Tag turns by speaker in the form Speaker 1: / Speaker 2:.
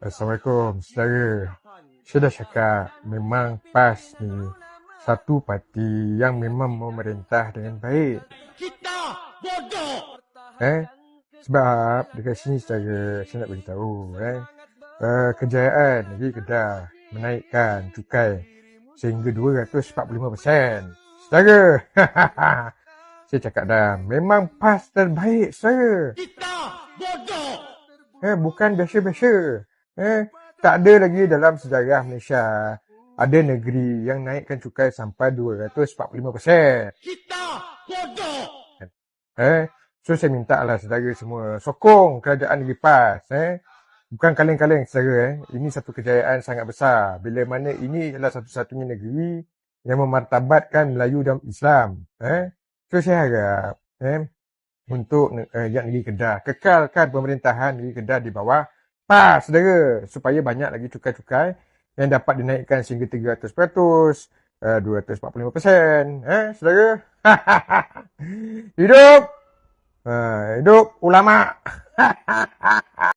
Speaker 1: Assalamualaikum, saudara. Saya dah cakap memang pas ni satu parti yang memang memerintah dengan baik.
Speaker 2: Kita bodoh.
Speaker 1: Eh? Sebab dekat sini saudara, saya nak beritahu eh. Uh, kejayaan negeri Kedah menaikkan cukai sehingga 245%. Saudara, saya cakap dah, memang pas terbaik saudara.
Speaker 2: Kita bodoh.
Speaker 1: Eh, bukan biasa-biasa. Eh, tak ada lagi dalam sejarah Malaysia ada negeri yang naikkan cukai sampai 245%.
Speaker 2: Kita bodoh.
Speaker 1: Eh, so saya minta lah saudara semua sokong kerajaan negeri PAS. Eh. Bukan kaleng-kaleng saudara. Eh. Ini satu kejayaan sangat besar. Bila mana ini adalah satu-satunya negeri yang memartabatkan Melayu dan Islam. Eh. So saya harap eh, untuk uh, yang negeri Kedah. Kekalkan pemerintahan negeri Kedah di bawah PAS, saudara. Supaya banyak lagi cukai-cukai yang dapat dinaikkan sehingga 300%, uh, 245%. Eh, saudara? hidup! Uh, hidup ulama!